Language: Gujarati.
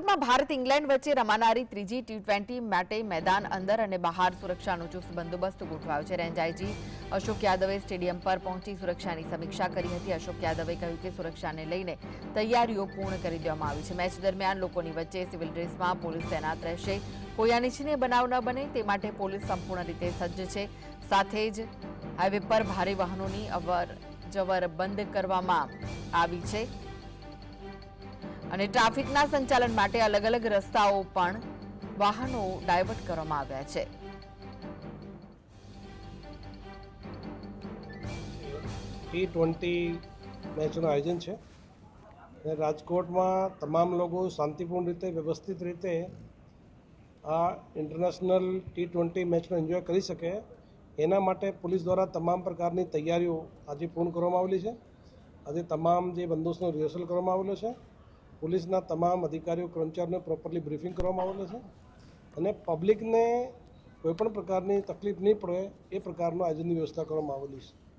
રાજકોટમાં ભારત ઇંગ્લેન્ડ વચ્ચે રમાનારી ત્રીજી ટી ટ્વેન્ટી માટે મેદાન અંદર અને બહાર સુરક્ષાનો ચુસ્ત બંદોબસ્ત ગોઠવાયો છે. રેન્જ આઈજી અશોક યાદવે સ્ટેડિયમ પર પહોંચી સુરક્ષાની સમીક્ષા કરી હતી. અશોક યાદવે કહ્યું કે સુરક્ષાને લઈને તૈયારીઓ પૂર્ણ કરી દેવામાં આવી છે. મેચ દરમિયાન લોકોની વચ્ચે સિવિલ ડ્રેસમાં પોલીસ તૈનાત રહેશે. કોઈ અનિચ્છનીય બનાવ ન બને તે માટે પોલીસ સંપૂર્ણ રીતે સજ્જ છે. સાથે જ હાઈવે પર ભારે વાહનોની અવર જવર બંધ કરવામાં આવી છે. અને ટ્રાફિકના સંચાલન માટે અલગ અલગ રસ્તાઓ પણ વાહનો ડાયવર્ટ કરવામાં આવ્યા છે. ટી ટ્વેન્ટી મેચનું આયોજન છે. અને રાજકોટમાં તમામ લોકો શાંતિપૂર્ણ રીતે, વ્યવસ્થિત રીતે આ ઇન્ટરનેશનલ ટી ટ્વેન્ટી મેચનો એન્જોય કરી શકે. એના માટે પોલીસ દ્વારા તમામ પ્રકારની તૈયારીઓ આજે પૂર્ણ કરવામાં આવેલી છે. આજે તમામ જે બંદોબસ્તનો રિહર્સલ કરવામાં આવેલો છે. પોલીસના તમામ અધિકારીઓ, કર્મચારીઓને પ્રોપરલી બ્રીફિંગ કરવામાં આવેલું છે અને પબ્લિકને કોઈપણ પ્રકારની તકલીફ નહીં પડે એ પ્રકારનું આયોજનની વ્યવસ્થા કરવામાં આવેલી છે.